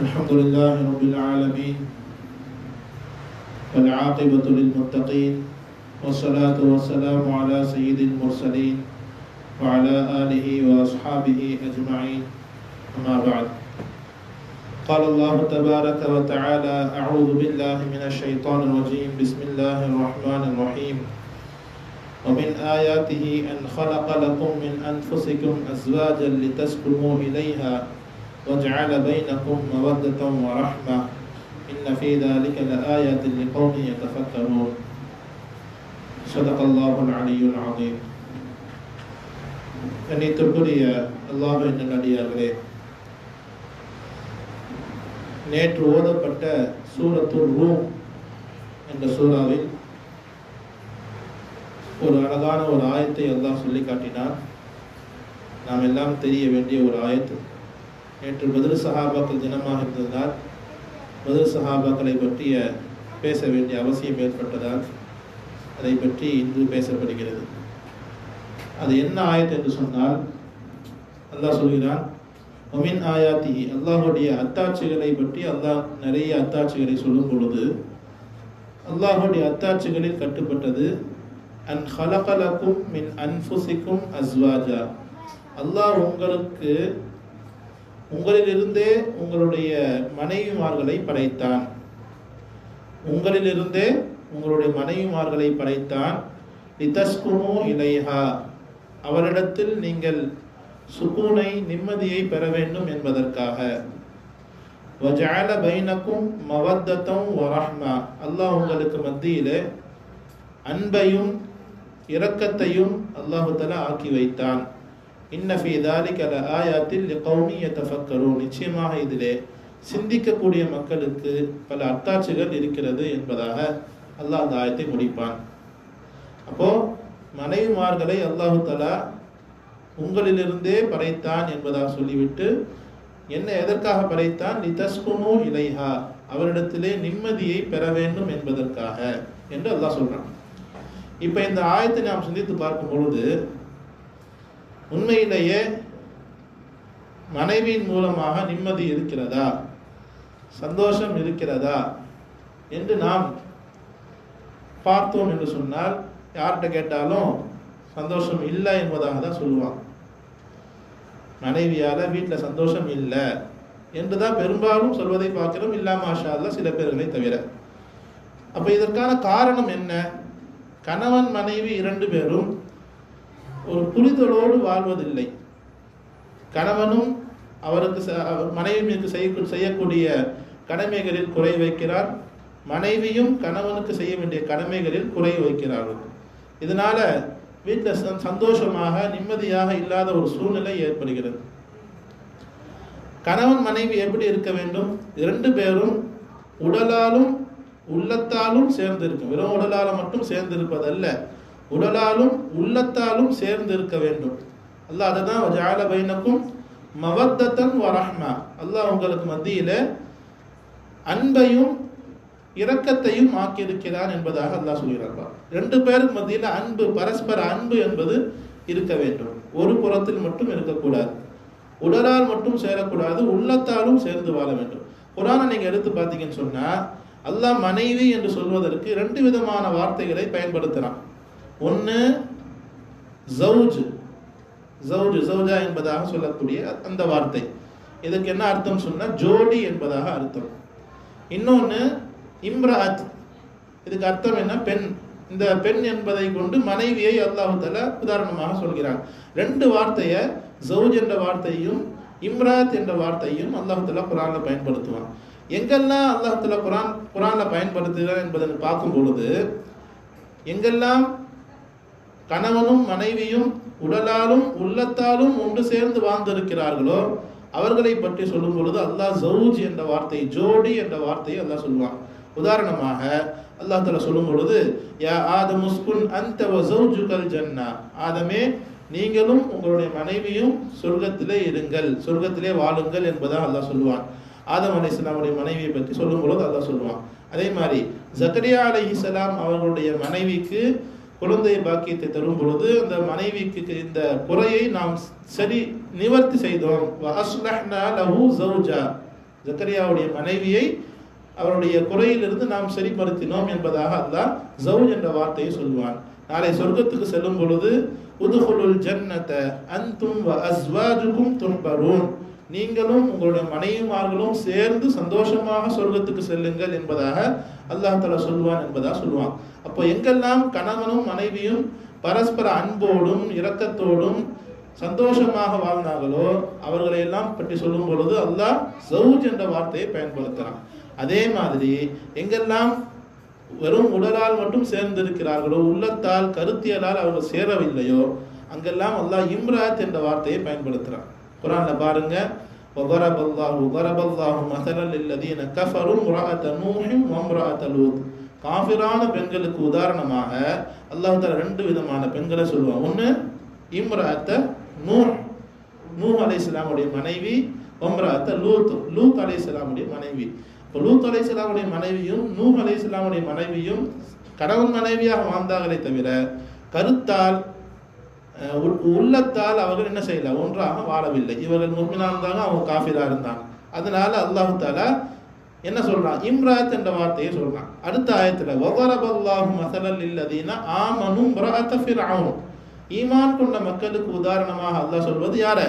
الحمد لله رب العالمين والعاقبة للمتقين والصلاة والسلام على سيد المرسلين وعلى آله وأصحابه أجمعين. أما بعد قال الله تبارك وتعالى أعوذ بالله من الشيطان الرجيم. بسم الله الرحمن الرحيم. ومن آياته أن خلق لكم من أنفسكم أزواجا لتسكنوا إليها وجعل بينكم مودة ورحمة إن في ذلك لآية لقوم يتفكرون صدق الله العلي العظيم கண்ணியத்திற்குரிய அல்லாஹின் நல்லடியார்களே நேற்று ஓதப்பட்ட சூரத்துல் ரூம் என்ற சூறாவில் ஒரு அழகான ஒரு ஆயத்தை அல்லாஹ் சொல்லி காட்டினார் நாம் எல்லாம் தெரிய வேண்டிய ஒரு ஆயத்து நேற்று பதில் சஹாபாக்கள் தினமாக இருந்ததால் பதில் சஹாபாக்களை பற்றிய பேச வேண்டிய அவசியம் ஏற்பட்டதால் அதை பற்றி இன்று பேசப்படுகிறது. அது என்ன ஆயத்து என்று சொன்னால் அல்லாஹ் சொல்கிறான் ஒமின் ஆயாத்தி அல்லாஹுடைய அத்தாட்சிகளை பற்றி அல்லாஹ் நிறைய அத்தாட்சிகளை சொல்லும் பொழுது அல்லாஹுடைய அத்தாட்சிகளில் கட்டுப்பட்டது அன் ஹலகலக்கும் மின் அன்புசிக்கும் அஸ்வாஜா. அல்லாஹ் உங்களுக்கு உங்களிலிருந்தே உங்களுடைய மனைவிமார்களை படைத்தான். உங்களிலிருந்தே உங்களுடைய மனைவிமார்களை படைத்தான். லிதஸ்குனு இலைஹா. அவரிடத்தில் நீங்கள் சுகூனை நிம்மதியை பெற வேண்டும் என்பதற்காக. வஜால பைனக்கும் மவத்தத்தம் வரஹ்மா. அல்லாஹ் உங்களுக்கு மத்தியிலே அன்பையும் இரக்கத்தையும் அல்லாஹு தலா ஆக்கி வைத்தான். இன்னஃபி தாலிக் அல ஆயாத்தில் கௌமி யதஃபக்கரும் நிச்சயமாக இதிலே சிந்திக்கக்கூடிய மக்களுக்கு பல அத்தாட்சிகள் இருக்கிறது என்பதாக அல்லாஹ் அந்த ஆயத்தை முடிப்பான். அப்போ மனைவிமார்களை அல்லாஹு தலா உங்களிலிருந்தே படைத்தான் என்பதாக சொல்லிவிட்டு என்ன எதற்காக படைத்தான்? லிதஸ்குனு இலைஹா அவரிடத்திலே நிம்மதியை பெற வேண்டும் என்பதற்காக என்று அல்லாஹ் சொல்றான். இப்போ இந்த ஆயத்தை நாம் சிந்தித்து பார்க்கும் பொழுது உண்மையிலேயே மனைவியின் மூலமாக நிம்மதி இருக்கிறதா? சந்தோஷம் இருக்கிறதா? என்று நாம் பார்த்தோம் என்று சொன்னால் யார்கிட்ட கேட்டாலும் சந்தோஷம் இல்லை என்பதாக தான் சொல்லுவான். மனைவியால் வீட்டில் சந்தோஷம் இல்லை என்று தான் பெரும்பாலும் சொல்வதை பார்க்கிறோம். இல்லாம ஆஷா சில பேர்களை தவிர. அப்போ இதற்கான காரணம் என்ன? கணவன் மனைவி இரண்டு பேரும் ஒரு புரிதலோடு வாழ்வதில்லை. கணவனும் அவருக்கு மனைவிக்கு செய்ய செய்யக்கூடிய கடமைகளில் குறை வைக்கிறார். மனைவியும் கணவனுக்கு செய்ய வேண்டிய கடமைகளில் குறை வைக்கிறார்கள். இதனால வீட்டில் சந்தோஷமாக நிம்மதியாக இல்லாத ஒரு சூழ்நிலை ஏற்படுகிறது. கணவன் மனைவி எப்படி இருக்க வேண்டும்? இரண்டு பேரும் உடலாலும் உள்ளத்தாலும் சேர்ந்து இருக்கும் வெறும் உடலால மட்டும் சேர்ந்து இருப்பதல்ல உடலாலும் உள்ளத்தாலும் சேர்ந்து இருக்க வேண்டும். அல்லாஹ் அதை தான் ஜால பைனக்கும் மவத்தத்தன் வரஹ்மா அல்லாஹ் உங்களுக்கு மத்தியில் அன்பையும் இரக்கத்தையும் ஆக்கியிருக்கிறான் என்பதாக அல்லாஹ் சொல்கிறார் ரெண்டு பேருக்கு மத்தியில் அன்பு பரஸ்பர அன்பு என்பது இருக்க வேண்டும். ஒரு புறத்தில் மட்டும் இருக்கக்கூடாது. உடலால் மட்டும் சேரக்கூடாது உள்ளத்தாலும் சேர்ந்து வாழ வேண்டும். குரானை நீங்கள் எடுத்து பார்த்தீங்கன்னு சொன்னால் அல்லாஹ் மனைவி என்று சொல்வதற்கு ரெண்டு விதமான வார்த்தைகளை பயன்படுத்துகிறான் ஒன்று ஜவுஜ் ஜவுஜ் ஜவுஜா என்பதாக சொல்லக்கூடிய அந்த வார்த்தை. இதுக்கு என்ன அர்த்தம் சொன்னால் ஜோடி என்பதாக அர்த்தம். இன்னொன்று இம்ராத். இதுக்கு அர்த்தம் என்ன? பெண். இந்த பெண் என்பதை கொண்டு மனைவியை அல்லாஹு தலா உதாரணமாக சொல்கிறான். ரெண்டு வார்த்தையை ஜவுஜ் என்ற வார்த்தையும் இம்ராத் என்ற வார்த்தையும் அல்லாஹு தலா பயன்படுத்துவான். எங்கெல்லாம் அல்லாஹு தலா குரான் குரானில் பயன்படுத்துகிறான் என்பதை பார்க்கும் பொழுது எங்கெல்லாம் கணவனும் மனைவியும் உடலாலும் உள்ளத்தாலும் ஒன்று சேர்ந்து வாழ்ந்திருக்கிறார்களோ அவர்களை பற்றி சொல்லும் பொழுது அல்லாஹ் ஜவுஜ் என்ற வார்த்தை ஜோடி என்ற வார்த்தையை அல்லாஹ் சொல்லுவான். உதாரணமாக அல்லாஹ் தலா சொல்லும் பொழுது யா ஆத முஸ்குன் அந்த வசௌஜுகல் ஜன்னா. ஆதமே நீங்களும் உங்களுடைய மனைவியும் சொர்க்கத்திலே இருங்கள் சொர்க்கத்திலே வாழுங்கள் என்பதாக அல்லாஹ் சொல்லுவான். ஆதம் அலி இஸ்லாமுடைய மனைவியை பற்றி சொல்லும் பொழுது அல்லாஹ் சொல்லுவான். அதே மாதிரி ஜக்கரியா அலி இஸ்லாம் அவர்களுடைய மனைவிக்கு குழந்தை பாக்கியத்தை தரும் பொழுது அந்த மனைவிக்கு இந்த குறையை நாம் சரி நிவர்த்தி செய்தோம். ஜக்கரியாவுடைய மனைவியை அவருடைய குறையிலிருந்து நாம் சரிப்படுத்தினோம் என்பதாக அல்லாஹ் ஜவுஜ் என்ற வார்த்தையை சொல்வான். நாளை சொர்க்கத்துக்கு செல்லும் பொழுது உதுகுலுல் ஜன்னத்தை அந்தும் வ அஸ்வாஜுக்கும் துன்பரும் நீங்களும் உங்களுடைய மனைவிமார்களும் சேர்ந்து சந்தோஷமாக சொர்க்கத்துக்கு செல்லுங்கள் என்பதாக அல்லாஹ் தலா சொல்வான் என்பதாக சொல்லுவான். அப்போ எங்கெல்லாம் கணவனும் மனைவியும் பரஸ்பர அன்போடும் இரக்கத்தோடும் சந்தோஷமாக வாழ்ந்தார்களோ அவர்களை எல்லாம் பற்றி சொல்லும் பொழுது அல்லாஹ் சவுஜ் என்ற வார்த்தையை பயன்படுத்துகிறான் அதே மாதிரி எங்கெல்லாம் வெறும் உடலால் மட்டும் சேர்ந்திருக்கிறார்களோ உள்ளத்தால் கருத்தியலால் அவர்கள் சேரவில்லையோ அங்கெல்லாம் அல்லாஹ் இம்ராத் என்ற வார்த்தையை பயன்படுத்துகிறான் குரான்ல பாருங்க وضرب الله ضرب الله مثلا للذين كفروا امرأة نوح وامرأة لوط காஃபிரான பெண்களுக்கு உதாரணமாக அல்லாஹ் தஆலா ரெண்டு விதமான பெண்களை சொல்லுவான் ஒன்று இம்ராத்த நூஹ் நூஹ் அலைஹிஸ்ஸலாமுடைய மனைவி ஒம்ராத்த லூத் லூத் அலைஹிஸ்ஸலாமுடைய மனைவி இப்போ லூத் அலைஹிஸ்ஸலாமுடைய மனைவியும் நூஹ் அலைஹிஸ்ஸலாமுடைய மனைவியும் கணவன் மனைவியாக வாழ்ந்தார்களே தவிர கருத்தால் அஹ், உள்- உள்ளத்தால் அவர்கள் என்ன செய்யல? ஒன்றாக வாழவில்லை. இவர்கள் முர்மினா இருந்தாங்க அவங்க காஃபிரா இருந்தாங்க. அதனால அல்லாஹு தாலா என்ன சொல்றான்? இம்ராத் என்ற வார்த்தையை சொல்றான். அடுத்த ஆயத்துல வதரபல்லாஹு மசலல் இல்லதீனா ஆமனும் இம்ராஅத ஃபிர்அவுன். ஈமான் கொண்ட மக்களுக்கு உதாரணமாக அல்லாஹ் சொல்வது யார?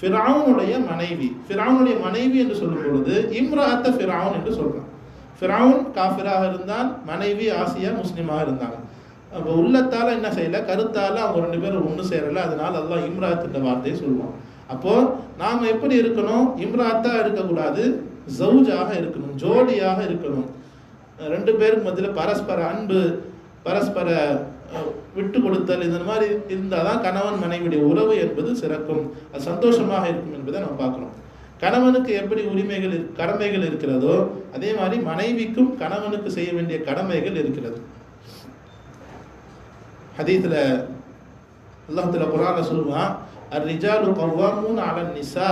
ஃபிரவுனுடைய மனைவி. ஃபிரவுனுடைய மனைவி என்று சொல்லும் பொழுது இம்ராத்த ஃபிரவுன் என்று சொல்றான். ஃபிரவுன் காஃபிராக இருந்தான் மனைவி ஆசியா முஸ்லிமாக இருந்தாங்க. அப்போ உள்ளத்தால் என்ன செய்யலை? கருத்தால் அவங்க ரெண்டு பேரும் ஒன்று சேரல. அதனால் அல்லாஹ் இம்ராத்துன்ற வார்த்தையை சொல்லுவான். அப்போது நாம் எப்படி இருக்கணும்? இம்ராத்தாக இருக்கக்கூடாது. ஜவுஜாக இருக்கணும். ஜோடியாக இருக்கணும். ரெண்டு பேருக்கு மத்தியில் பரஸ்பர அன்பு பரஸ்பர விட்டு கொடுத்தல் இந்த மாதிரி இருந்தால் தான் கணவன் மனைவியுடைய உறவு என்பது சிறக்கும். அது சந்தோஷமாக இருக்கும் என்பதை நம்ம பார்க்குறோம். கணவனுக்கு எப்படி உரிமைகள் கடமைகள் இருக்கிறதோ அதே மாதிரி மனைவிக்கும் கணவனுக்கு செய்ய வேண்டிய கடமைகள் இருக்கிறது. ஹதீத்தில் அல்லாஹத்தில் குரான சொல்லுவான் அர்ரிஜாலு கவ்வாமூன் அலன் நிசா.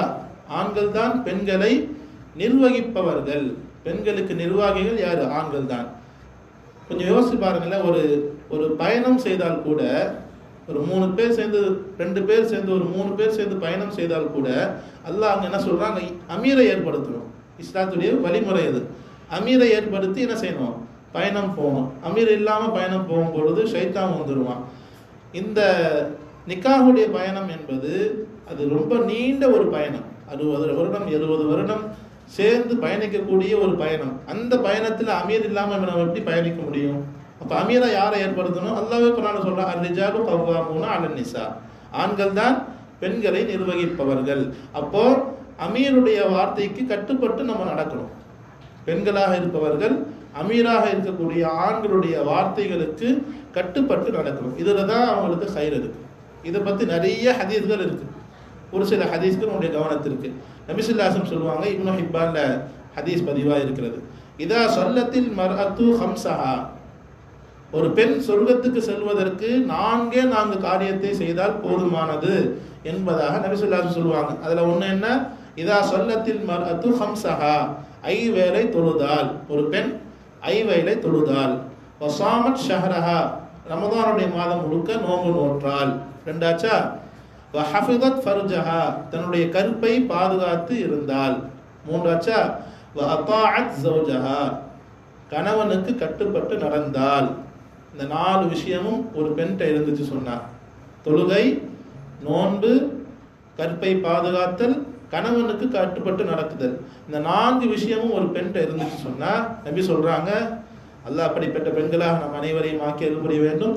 ஆண்கள் தான் பெண்களை நிர்வகிப்பவர்கள். பெண்களுக்கு நிர்வாகிகள் யார்? ஆண்கள் தான் கொஞ்சம் யோசிச்சு பாருங்களேன் ஒரு ஒரு பயணம் செய்தால் கூட ஒரு மூணு பேர் சேர்ந்து ரெண்டு பேர் சேர்ந்து ஒரு மூணு பேர் சேர்ந்து பயணம் செய்தால் கூட அல்லாஹ் அங்கே என்ன சொல்கிறாங்க அமீரை ஏற்படுத்தணும். இஸ்லாத்துடைய வழிமுறை அது அமீரை ஏற்படுத்தி என்ன செய்யணும்? பயணம் போகணும். அமீர் இல்லாமல் பயணம் போகும் பொழுது ஷைத்தான் வந்துடுவான் இந்த நிக்காகுடைய பயணம் என்பது அது ரொம்ப நீண்ட ஒரு பயணம். அறுபது வருடம் எழுபது வருடம் சேர்ந்து பயணிக்கக்கூடிய ஒரு பயணம். அந்த பயணத்தில் அமீர் இல்லாமல் நம்ம எப்படி பயணிக்க முடியும்? அப்போ அமீரை யாரை ஏற்படுத்தணும்? அல்லாவே குரான் சொல்றான் அர்ரிஜாலு கவ்வாமூன அலன் நிசா ஆண்கள் தான் பெண்களை நிர்வகிப்பவர்கள். அப்போ அமீருடைய வார்த்தைக்கு கட்டுப்பட்டு நம்ம நடக்கணும். பெண்களாக இருப்பவர்கள் அமீராக இருக்கக்கூடிய ஆண்களுடைய வார்த்தைகளுக்கு கட்டுப்பட்டு நடக்கணும். இதில் தான் அவங்களுக்கு கயிறு இருக்கு. இதை பற்றி நிறைய ஹதீஸ்கள் இருக்குது ஒரு சில ஹதீஸ்கள் உங்களுடைய கவனத்திற்கு நபிசுல்லாசம் சொல்லுவாங்க இன்னும் ஹிப்பான்ல ஹதீஸ் பதிவாக இருக்கிறது. இதா சொல்லத்தில் மர்அத்து ஹம்சஹா ஒரு பெண் சொர்க்கத்துக்கு செல்வதற்கு நான்கே நான்கு காரியத்தை செய்தால் போதுமானது என்பதாக நபிசுல்லாசம் சொல்லுவாங்க. அதில் ஒன்று என்ன? இதா சொல்லத்தில் மர்அத்து ஹம்சஹா ஐ வேலை தொழுதால். ஒரு பெண் ஐ தொழுதால். வசாமத் ஷஹரஹா ரமதானுடைய மாதம் முழுக்க நோம்பு நோற்றால் ரெண்டாச்சா? வஹஃபிதத் ஃபர்ஜஹா தன்னுடைய கருப்பை பாதுகாத்து இருந்தால் மூன்றாச்சா? வ அத்தாஅத் ஜௌஜஹா கணவனுக்கு கட்டுப்பட்டு நடந்தால் இந்த நாலு விஷயமும் ஒரு பெண்கிட்ட இருந்துச்சு சொன்னார் தொழுகை நோன்பு கற்பை பாதுகாத்தல் கணவனுக்கு கட்டுப்பட்டு நடக்குதல். இந்த நான்கு விஷயமும் ஒரு பெண்கிட்ட இருந்துச்சு சொன்னா நம்பி சொல்றாங்க அல்லாஹ் அப்படிப்பட்ட பெண்களாக நம் அனைவரையும் ஆக்கி அருள் வேண்டும். வேண்டும்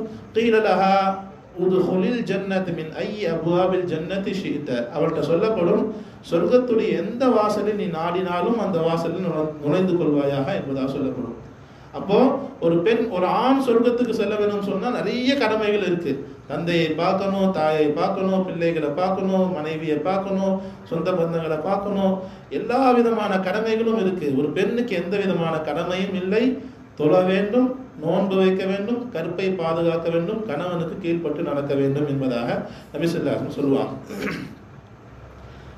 உது ஹொலில் ஜன்னத் மின் ஐ அபுவாபில் ஜன்னதி ஷீத்த அவள்கிட்ட சொல்லப்படும் சொர்க்கத்துடைய எந்த வாசலில் நீ நாடினாலும் அந்த வாசலில் நுழைந்து கொள்வாயாக என்பதாக சொல்லப்படும். அப்போ ஒரு பெண் ஒரு ஆண் சொர்க்கத்துக்கு செல்ல வேணும்னு சொன்னா நிறைய கடமைகள் இருக்கு. தந்தையை பார்க்கணும் தாயை பார்க்கணும் பிள்ளைகளை பார்க்கணும் மனைவியை பார்க்கணும் சொந்த பந்தங்களை பார்க்கணும். எல்லா விதமான கடமைகளும் இருக்கு. ஒரு பெண்ணுக்கு எந்த விதமான கடமையும் இல்லை. தொழ வேண்டும் நோன்பு வைக்க வேண்டும் கற்பை பாதுகாக்க வேண்டும் கணவனுக்கு கீழ்ப்பட்டு நடக்க வேண்டும் என்பதாக நபிசுல்லாசன் சொல்லுவாங்க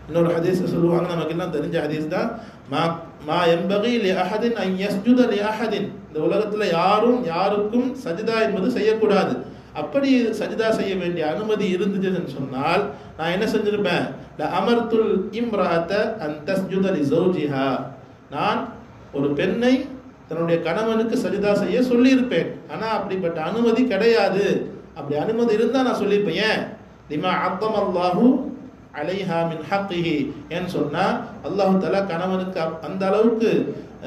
இன்னொரு ஹதீஸ் சொல்லுவாங்க நமக்கு எல்லாம் தெரிஞ்ச ஹதீஸ் தான் மா மா எம்பகி லி அஹதின் ஐ யஸ்ஜுத லி அஹதின் இந்த உலகத்துல யாரும் யாருக்கும் சஜிதா என்பது செய்யக்கூடாது. அப்படி சஜிதா செய்ய வேண்டிய அனுமதி இருந்துச்சுன்னு சொன்னால் நான் என்ன செஞ்சிருப்பேன்? ல அமர்த்துல் இம்ராத்த அன் தஸ்ஜுத லி ஜௌஜிஹா நான் ஒரு பெண்ணை தன்னுடைய கணவனுக்கு சஜிதா செய்ய சொல்லியிருப்பேன். ஆனால் அப்படிப்பட்ட அனுமதி கிடையாது. அப்படி அனுமதி இருந்தால் நான் சொல்லியிருப்பேன். ஏன்? லிமா அத்தமல்லாஹூ அலைஹா மின் ஹக்கிஹி ஏன்னு சொன்னா அல்லாஹு தலா கணவனுக்கு அந்த அளவுக்கு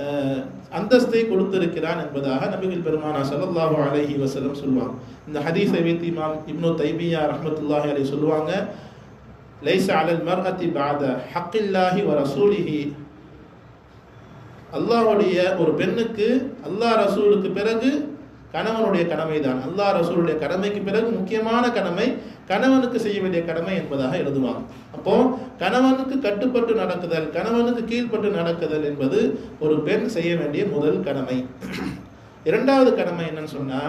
அஹ், அந்தஸ்தை கொடுத்திருக்கிறான் என்பதாக நபிகள் பெருமானா சல்லாஹு அலஹி வசலம் சொல்லுவாங்க இந்த ஹதீஸை வைத்து இமாம் இப்னு தைபியா ரஹமத்துல்லாஹி அலி சொல்லுவாங்க லைச அலல் மர்ஹத்தி பாத ஹக்கில்லாஹி வ ரசூலிஹி. அல்லாஹுடைய ஒரு பெண்ணுக்கு அல்லாஹ் ரசூலுக்கு பிறகு கணவனுடைய கடமை தான் அல்லாஹ் ரசூலுடைய கடமைக்கு பிறகு முக்கியமான கடமை கணவனுக்கு செய்ய வேண்டிய கடமை என்பதாக எழுதுவாங்க. அப்போ கணவனுக்கு கட்டுப்பட்டு நடக்குதல் கணவனுக்கு கீழ்ப்பட்டு நடக்குதல் என்பது ஒரு பெண் செய்ய வேண்டிய முதல் கடமை. இரண்டாவது கடமை என்னன்னு சொன்னா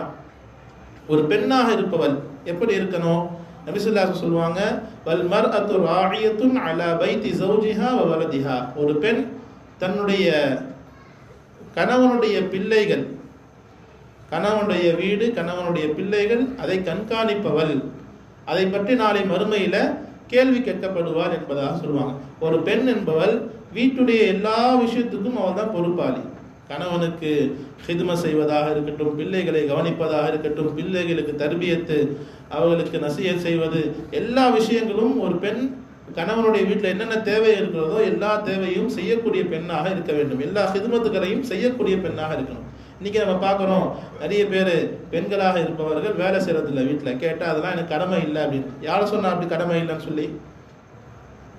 ஒரு பெண்ணாக இருப்பவள் எப்படி இருக்கணும்? நபிசுல்லாஸ் சொல்லுவாங்க வல் அத்து ஆழியத்தும் அலா பைத்தி சௌஜிஹா வலதிஹா. ஒரு பெண் தன்னுடைய கணவனுடைய பிள்ளைகள் கணவனுடைய வீடு கணவனுடைய பிள்ளைகள் அதை கண்காணிப்பவள். அதை பற்றி நாளை மறுமையில் கேள்வி கேட்கப்படுவார் என்பதாக சொல்லுவாங்க. ஒரு பெண் என்பவள் வீட்டுடைய எல்லா விஷயத்துக்கும் அவள் தான் பொறுப்பாளி. கணவனுக்கு ஹிதும செய்வதாக இருக்கட்டும் பிள்ளைகளை கவனிப்பதாக இருக்கட்டும் பிள்ளைகளுக்கு தர்பியத்து அவர்களுக்கு நசிய செய்வது எல்லா விஷயங்களும் ஒரு பெண் கணவனுடைய வீட்டில் என்னென்ன தேவை இருக்கிறதோ எல்லா தேவையும் செய்யக்கூடிய பெண்ணாக இருக்க வேண்டும். எல்லா ஹிதுமத்துகளையும் செய்யக்கூடிய பெண்ணாக இருக்கணும். இன்னைக்கு நம்ம பார்க்குறோம் நிறைய பேர் பெண்களாக இருப்பவர்கள் வேலை செய்கிறதில்ல வீட்டில் கேட்டால் அதெல்லாம் எனக்கு கடமை இல்லை அப்படின்னு. யாரை சொன்னால் அப்படி கடமை இல்லைன்னு சொல்லி?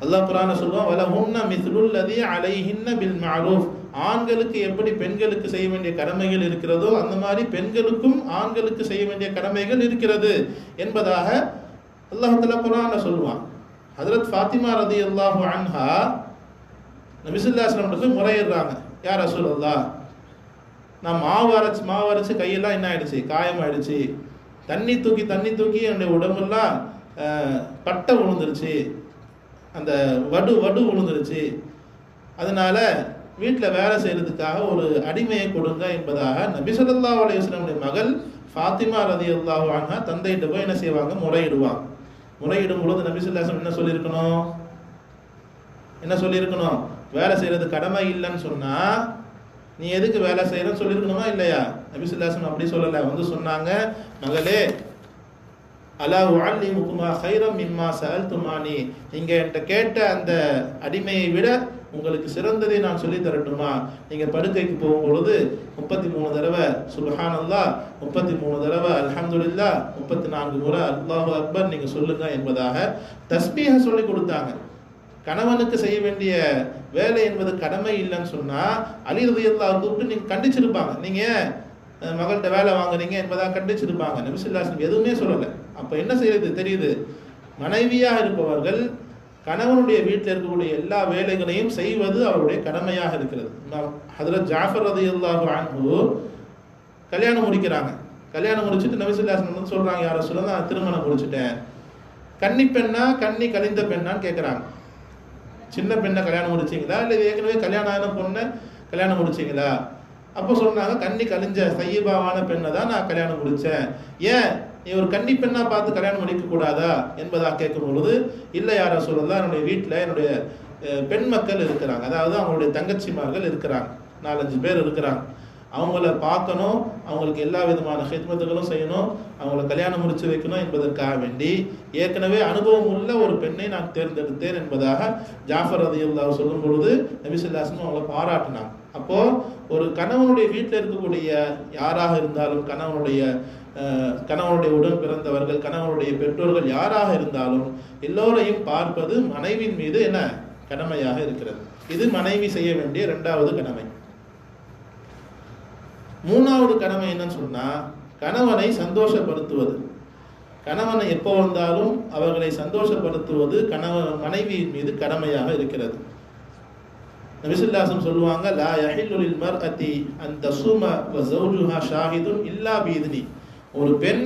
அல்லாஹ் குரான சொல்லுவான் வல ஹுன்ன மிஸ்லுல்லதி அலைஹின்ன பில் மாரூஃப். ஆண்களுக்கு எப்படி பெண்களுக்கு செய்ய வேண்டிய கடமைகள் இருக்கிறதோ அந்த மாதிரி பெண்களுக்கும் ஆண்களுக்கு செய்ய வேண்டிய கடமைகள் இருக்கிறது என்பதாக அல்லாஹத்துல தஆலா குரான சொல்லுவான். ஹதரத் ஃபாத்திமா ரதி அல்லாஹு அன்ஹா நபிசுல்லாஸ்லம் போய் முறையிடுறாங்க. யார் ரசூலுல்லாஹ் நான் மாவு அரைச்சி மாவு அரைச்சி கையெல்லாம் என்ன ஆயிடுச்சு? காயமாயிடுச்சு. தண்ணி தூக்கி தண்ணி தூக்கி என்னுடைய உடம்பெல்லாம் பட்டை விழுந்துருச்சு அந்த வடு வடு விழுந்துருச்சு அதனால வீட்டில் வேலை செய்கிறதுக்காக ஒரு அடிமையை கொடுங்க என்பதாக நபி அலையுஸ்லமுடைய மகள் ஃபாத்திமா ரதி அல்லாஹாங்க தந்தைகிட்ட போய் என்ன செய்வாங்க? முறையிடுவாங்க. முறையிடும் பொழுது நபிசுல்லாசம் என்ன சொல்லியிருக்கணும்? என்ன சொல்லியிருக்கணும்? வேலை செய்கிறது கடமை இல்லைன்னு சொன்னால் நீ எதுக்கு வேலை செய்யறன்னு சொல்லியிருக்கணுமா இல்லையா? நபிசுல்லாசன் அப்படி சொல்லல. வந்து சொன்னாங்க மகளே அலா உஅல்லிமுக்குமா ஹைரம் இம்மா சல் துமானி நீங்கள் என்கிட்ட கேட்ட அந்த அடிமையை விட உங்களுக்கு சிறந்ததை நான் சொல்லி தரட்டுமா? நீங்கள் படுக்கைக்கு போகும் பொழுது முப்பத்தி மூணு தடவை சுபஹானல்லாஹ் முப்பத்தி மூணு தடவை அல்ஹம்துலில்லாஹ் முப்பத்தி நான்கு முறை அல்லாஹு அக்பர் நீங்கள் சொல்லுங்க என்பதாக தஸ்மீக சொல்லி கொடுத்தாங்க. கணவனுக்கு செய்ய வேண்டிய வேலை என்பது கடமை இல்லைன்னு சொன்னால் அலி ரலியல்லாஹு கூப்பிட்டு நீங்கள் கண்டிச்சிருப்பாங்க. நீங்கள் மகள்கிட்ட வேலை வாங்குறீங்க என்பதாக கண்டிச்சிருப்பாங்க. நிமிஷில்லாசன் எதுவுமே சொல்லலை. அப்போ என்ன செய்யறது தெரியுது? மனைவியாக இருப்பவர்கள் கணவனுடைய வீட்டில் இருக்கக்கூடிய எல்லா வேலைகளையும் செய்வது அவருடைய கடமையாக இருக்கிறது. அதில் ஜாஃபர் ரதி அல்லாஹு கல்யாணம் முடிக்கிறாங்க. கல்யாணம் முடிச்சுட்டு நபிசுல்லாஸ்லம் வந்து சொல்கிறாங்க யாரை சொல்ல நான் திருமணம் முடிச்சிட்டேன். கன்னி பெண்ணா கன்னி கலிந்த பெண்ணான்னு கேட்குறாங்க சின்ன பெண்ணை கல்யாணம் முடிச்சிங்களா? இல்லை ஏற்கனவே கல்யாணம் ஆன பொண்ணை கல்யாணம் முடிச்சீங்களா? அப்போ சொன்னாங்க கன்னி கழிஞ்ச சையபாவான பெண்ணை தான் நான் கல்யாணம் முடித்தேன் ஏன்? நீ ஒரு கன்னி பெண்ணாக பார்த்து கல்யாணம் முடிக்கக்கூடாதா என்பதாக கேட்கும் பொழுது இல்லை யார சொல்லலாம் என்னுடைய வீட்டில் என்னுடைய பெண் மக்கள் இருக்கிறாங்க. அதாவது அவங்களுடைய தங்கச்சிமார்கள் இருக்கிறாங்க. நாலஞ்சு பேர் இருக்கிறாங்க. அவங்கள பார்க்கணும். அவங்களுக்கு எல்லா விதமான ஹித்மத்துகளும் செய்யணும். அவங்கள கல்யாணம் முடிச்சு வைக்கணும் என்பதற்காக வேண்டி ஏற்கனவே அனுபவம் உள்ள ஒரு பெண்ணை நான் தேர்ந்தெடுத்தேன் என்பதாக ஜாஃபர் ரதியுல்லாஹ் சொல்லும் பொழுது நபிசுல்லாஸ்மும் அவங்கள பாராட்டினாங்க அப்போ ஒரு கணவனுடைய வீட்டில் இருக்கக்கூடிய யாராக இருந்தாலும் கணவனுடைய கணவனுடைய உடன் பிறந்தவர்கள் கணவனுடைய பெற்றோர்கள் யாராக இருந்தாலும் எல்லோரையும் பார்ப்பது மனைவியின் மீது என்ன? கடமையாக இருக்கிறது. இது மனைவி செய்ய வேண்டிய இரண்டாவது கடமை. மூணாவது கடமை என்னன்னு சொன்னா கணவனை சந்தோஷப்படுத்துவது. கணவனை எப்போ வந்தாலும் அவர்களை சந்தோஷப்படுத்துவது கணவன் மனைவி மீது கடமையாக இருக்கிறது. நபிசுல்லாசம் சொல்லுவாங்க லா யஹில்லுலில் மர் அத்தி அந்த வ ஜௌஜுஹா ஷாஹிதும் இல்லா பீதினி. ஒரு பெண்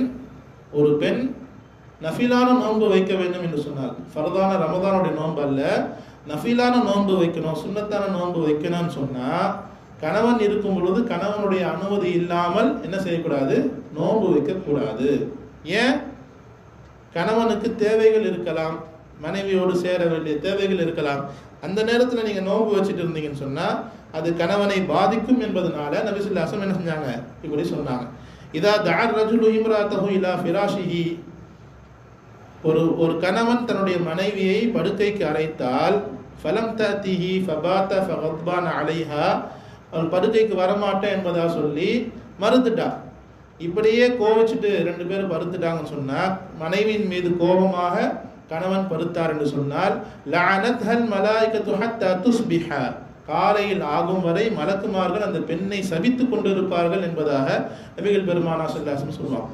ஒரு பெண் நஃபிலான நோன்பு வைக்க வேண்டும் என்று சொன்னார் ஃபர்தான ரமதானுடைய நோன்பு அல்ல நஃபிலான நோன்பு வைக்கணும் சுண்ணத்தான நோன்பு வைக்கணும்னு சொன்னால் கணவன் இருக்கும் பொழுது கணவனுடைய அனுமதி இல்லாமல் என்ன செய்யக்கூடாது? நோன்பு வைக்கக்கூடாது. ஏன்? கணவனுக்கு தேவைகள் இருக்கலாம். மனைவியோடு சேர வேண்டிய தேவைகள் இருக்கலாம். அந்த நேரத்தில் நீங்கள் நோன்பு வச்சுட்டு இருந்தீங்கன்னு சொன்னால் அது கணவனை பாதிக்கும் என்பதனால நபிசுல்லாசம் என்ன செஞ்சாங்க? இப்படி சொன்னாங்க. இதா தார் ரஜுலு இம்ராத்தஹு இலா ஃபிராஷிஹி. ஒரு ஒரு கணவன் தன்னுடைய மனைவியை படுக்கைக்கு அழைத்தால் ஃபலம் தத்திஹி ஃபபாத்த ஃபகத்பான் அலைஹா அவன் படுக்கைக்கு வரமாட்டேன் என்பதா சொல்லி மறுத்துட்டா. இப்படியே கோவிச்சுட்டு ரெண்டு பேரும் பருத்துட்டாங்கன்னு சொன்னால் மனைவியின் மீது கோபமாக கணவன் பருத்தார் என்று சொன்னால் லானத் ஹல் மலாய்கத்து ஹத்தா துஸ்பிஹா. காலையில் ஆகும் வரை மலக்குமார்கள் அந்த பெண்ணை சபித்து கொண்டிருப்பார்கள் என்பதாக நபிகள் பெருமானா சொல்லாசம் சொல்லுவாங்க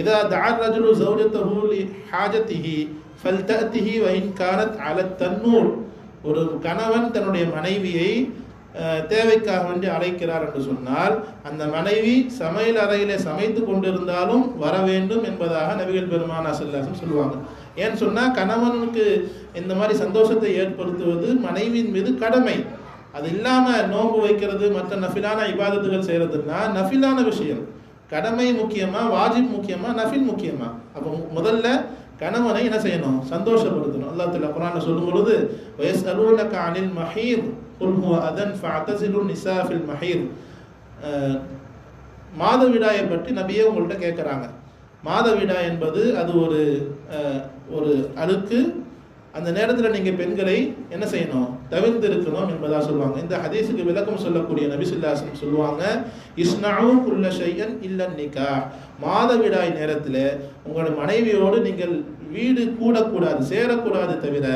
இதா தார் ரஜுலு ஜௌஜத்தஹு ஹாஜத்திஹி ஃபல்தஅத்திஹி வ கானத் அல தன்னூர். ஒரு கணவன் தன்னுடைய மனைவியை தேவைக்காக வேண்டி அழைக்கிறார் என்று சொன்னால் அந்த மனைவி சமையல் அறையிலே சமைத்து கொண்டிருந்தாலும் வர வேண்டும் என்பதாக நபிகள் பெருமானா செல்லாசம் சொல்லுவாங்க. ஏன்னு சொன்னால் கணவனுக்கு இந்த மாதிரி சந்தோஷத்தை ஏற்படுத்துவது மனைவியின் மீது கடமை. அது இல்லாமல் நோன்பு வைக்கிறது மற்ற நஃபிலான இபாதத்துகள் செய்கிறதுனா நஃபிலான விஷயம். கடமை முக்கியமாக வாஜிப் முக்கியமாக நஃபில் முக்கியமாக அப்போ முதல்ல கணவனை என்ன செய்யணும்? சந்தோஷப்படுத்தணும். அல்லாத்துல தஆலா சொல்லும் பொழுது வயஸ்அலூனக அனில் மஹீர் குல் அதன் ஃபஅதஸிலு நிஸா மஹீர். மாதவிடாயை பற்றி நபியே உங்கள்கிட்ட கேட்குறாங்க. மாதவிடா என்பது அது ஒரு ஒரு அழுக்கு. அந்த நேரத்தில் நீங்கள் பெண்களை என்ன செய்யணும்? தவிர்த்து இருக்கணும் சொல்லுவாங்க. இந்த ஹதீஸுக்கு விளக்கம் சொல்லக்கூடிய நபிசுல்லாசன் சொல்லுவாங்க இஸ்னாவும் குல்ல ஷையன் இல்லன் நிக்கா மாதவிடாய் நேரத்தில் உங்களோட மனைவியோடு நீங்கள் வீடு கூடக்கூடாது சேரக்கூடாது தவிர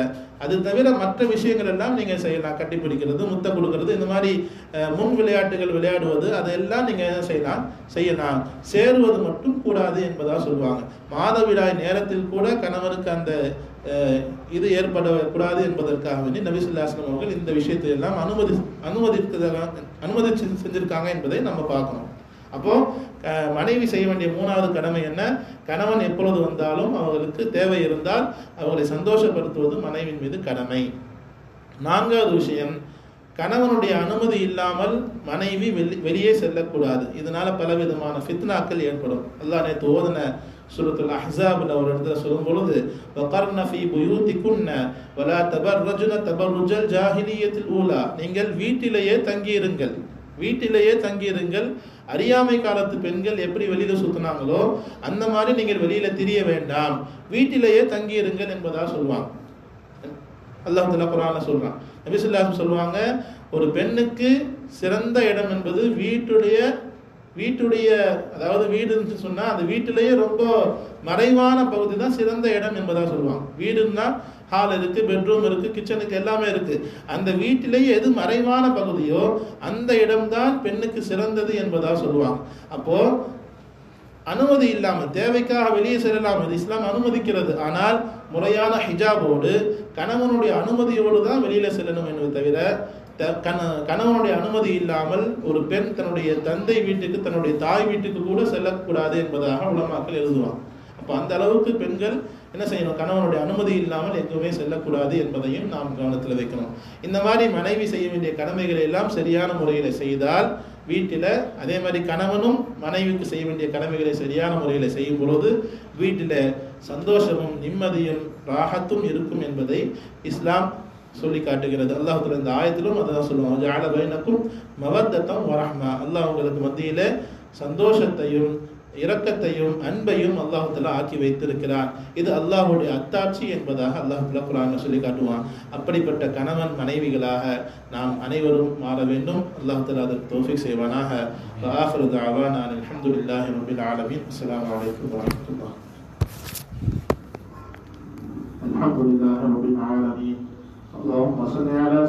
அது தவிர மற்ற விஷயங்கள் எல்லாம் நீங்கள் செய்யலாம் கட்டி பிடிக்கிறது முத்தம் கொடுக்கறது இந்த மாதிரி முன் விளையாட்டுகள் விளையாடுவது அதெல்லாம் நீங்கள் என்ன செய்யலாம் செய்யலாம். சேருவது மட்டும் கூடாது என்பதாக சொல்லுவாங்க. மாதவிடாய் நேரத்தில் கூட கணவருக்கு அந்த இது ஏற்படக்கூடாது என்பதற்காக வேண்டி நபிசுல்லாஸ்லம் அவர்கள் இந்த விஷயத்தை எல்லாம் அனுமதி அனுமதித்ததாக அனுமதி செஞ்சிருக்காங்க என்பதை நம்ம பார்க்கணும். அப்போ மனைவி செய்ய வேண்டிய மூணாவது கடமை என்ன? கணவன் எப்பொழுது வந்தாலும் அவர்களுக்கு தேவை இருந்தால் அவர்களை சந்தோஷப்படுத்துவது மனைவின் மீது கடமை. நான்காவது விஷயம் கணவனுடைய அனுமதி இல்லாமல் மனைவி வெளி வெளியே செல்லக்கூடாது. இதனால பலவிதமான ஃபித்னாக்கள் ஏற்படும். அல்லா நேற்று ஓதன சுரத்துல அஹ்ஸாப்ல ஒரு இடத்துல சொல்லும் பொழுது வகர்ன புயூதி குன்ன வலா தபர்ரஜுன தபர்ருஜல் ஜாஹிலியத்தில் ஊலா. நீங்கள் வீட்டிலேயே தங்கியிருங்கள். வீட்டிலேயே தங்கியிருங்கள். அறியாமை காலத்து பெண்கள் எப்படி வெளியில சுத்தினாங்களோ அந்த மாதிரி நீங்கள் வெளியில திரிய வேண்டாம். வீட்டிலேயே தங்கியிருங்கள் என்பதா சொல்லுவாங்க அல்லாஹ் தலா குரான சொல்றான். நபிசுல்லாசம் சொல்லுவாங்க ஒரு பெண்ணுக்கு சிறந்த இடம் என்பது வீட்டுடைய வீட்டுடைய அதாவது வீடுன்னு சொன்னா அந்த வீட்டிலேயே ரொம்ப மறைவான பகுதி தான் சிறந்த இடம் என்பதா சொல்லுவாங்க வீடுன்னா ஹால் இருக்கு பெட்ரூம் இருக்கு கிச்சனுக்கு எல்லாமே இருக்கு. அந்த வீட்டிலேயே எது மறைவான பகுதியோ அந்த இடம்தான் பெண்ணுக்கு சிறந்தது என்பதா சொல்லுவாங்க. அப்போ அனுமதி இல்லாமல் தேவைக்காக வெளியே செல்லலாம் இது இஸ்லாம் அனுமதிக்கிறது. ஆனால் முறையான ஹிஜாபோடு கணவனுடைய அனுமதியோடு தான் வெளியில செல்லணும் என்பதை தவிர த- கண கணவனுடைய அனுமதி இல்லாமல் ஒரு பெண் தன்னுடைய தந்தை வீட்டுக்கு தன்னுடைய தாய் வீட்டுக்கு கூட செல்லக்கூடாது என்பதாக உலமாக்கள் எழுதுவாங்க. அப்போ அந்த அளவுக்கு பெண்கள் என்ன செய்யணும்? கணவனுடைய அனுமதி இல்லாமல் எங்குமே செல்லக்கூடாது என்பதையும் நாம் கவனத்தில் வைக்கணும். இந்த மாதிரி மனைவி செய்ய வேண்டிய கடமைகளை எல்லாம் சரியான முறையில் செய்தால் வீட்டில் அதே மாதிரி கணவனும் மனைவிக்கு செய்ய வேண்டிய கடமைகளை சரியான முறையில் செய்யும் பொழுது வீட்டில் சந்தோஷமும் நிம்மதியும் ராகத்தும் இருக்கும் என்பதை இஸ்லாம் சொல்லி காட்டுகிறது. அல்லாஹ் இந்த ஆயத்திலும் அதான் சொல்லுவாங்க ஜால பைனக்கும் மவத்தத்தம் வரஹ்மா. அல்லாஹ் உங்களுக்கு மத்தியில் சந்தோஷத்தையும் இரக்கத்தையும் அன்பையும் அல்லாஹ் தஆலா ஆக்கி வைத்திருக்கிறான் இது அல்லாஹ்வுடைய அத்தாட்சி என்பதாக அல்லாஹ் தஆலா குர்ஆன்ல சொல்லி காட்டுவான் அப்படிப்பட்ட கணவன் மனைவிகளாக நாம் அனைவரும் மாற வேண்டும் அல்லாஹ் தஆலா அதற்கு தௌஃபீக் செய்வானாக وآخر دعوانا أن الحمد لله رب العالمين السلام عليكم ورحمة الله الحمد لله رب العالمين اللهم صل على